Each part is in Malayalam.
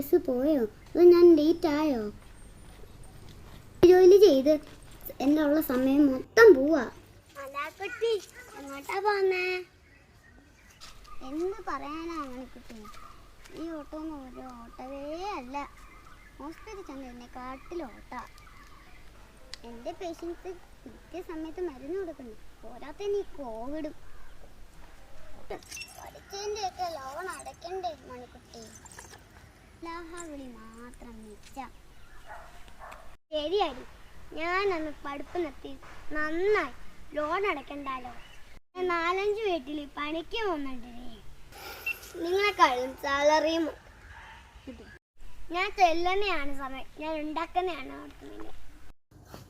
ബസ് പോയോ? അതോ ഞാൻ ലേറ്റ് ആയോ? ജോലി ചെയ്ത് എന്റെ ഉള്ള സമയം മൊത്തം പോവാ. അലാക്കുട്ടി എങ്ങോട്ടാ പോന്നേ? എന്ത് പറയാനാ മണിക്കുട്ടി ഈ ഓട്ടോ ഒന്നും ഒരു ഓട്ടവേ അല്ല. ഹോസ്പിറ്റലിൽ ചെന്ന് എന്നെ കാട്ടിൽ ഓട്ട. എന്റെ പേഷ്യൻസ് കൃത്യസമയത്ത് മരുന്ന് കൊടുക്കുന്നു. പോരാത്ത നീ കോവിഡും. പഠിച്ചതിന്റെയൊക്കെ ലോൺ അടയ്ക്കണ്ടേ മണിക്കുട്ടി? ലാഹാവിളി മാത്രം ശരിയായി ശരിയടി. ഞാനന്ന് പഠിപ്പ് നിർത്തി. നന്നായി. ലോൺ അടയ്ക്കണ്ടല്ലോ നാലഞ്ച് വീട്ടിൽ പണിക്ക് പോകുന്നുണ്ടേ നിങ്ങളെക്കാളും സാലറിയും ഞാൻ ചെല്ലുന്നതാണ് സമയം. ഞാൻ ഉണ്ടാക്കുന്നതാണ് ഓർക്കുന്നത്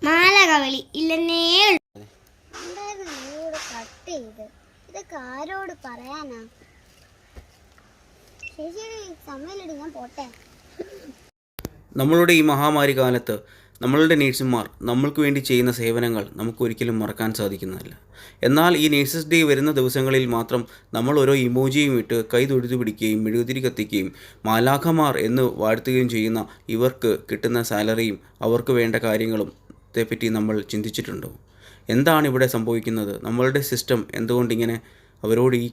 മാലകവളി ഇല്ലെന്നേ എന്തായിരുന്നു നീയോട് കട്ട് ചെയ്ത് ഇതൊക്കെ ആരോട് പറയാനാ? നമ്മളുടെ ഈ മഹാമാരി കാലത്ത് നമ്മളുടെ നേഴ്സുമാർ നമ്മൾക്ക് വേണ്ടി ചെയ്യുന്ന സേവനങ്ങൾ നമുക്ക് ഒരിക്കലും മറക്കാൻ സാധിക്കുന്നതല്ല. എന്നാൽ ഈ നേഴ്സസ് ഡേ വരുന്ന ദിവസങ്ങളിൽ മാത്രം നമ്മൾ ഓരോ ഇമോജിയും ഇട്ട് കൈ തൊഴുതു പിടിക്കുകയും മെഴുകുതിരി കത്തിക്കുകയും മാലാഖമാർ എന്ന് വാഴ്ത്തുകയും ചെയ്യുന്ന ഇവർക്ക് കിട്ടുന്ന സാലറിയും അവർക്ക് വേണ്ട കാര്യങ്ങളും ഇതേപ്പറ്റി നമ്മൾ ചിന്തിച്ചിട്ടുണ്ടോ. എന്താണ് ഇവിടെ സംഭവിക്കുന്നത്? നമ്മളുടെ സിസ്റ്റം എന്തുകൊണ്ടിങ്ങനെ അവരോട് ഈ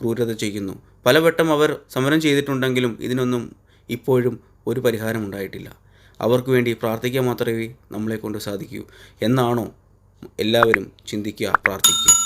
ക്രൂരത ചെയ്യുന്നു? പലവട്ടം അവർ സമരം ചെയ്തിട്ടുണ്ടെങ്കിലും ഇതിനൊന്നും ഇപ്പോഴും ഒരു പരിഹാരം ഉണ്ടായിട്ടില്ല. അവർക്ക് വേണ്ടി പ്രാർത്ഥിക്കുക മാത്രമേ നമ്മളെ കൊണ്ട് സാധിക്കൂ. എന്നാണോ എല്ലാവരും ചിന്തിക്കുക പ്രാർത്ഥിക്കുക.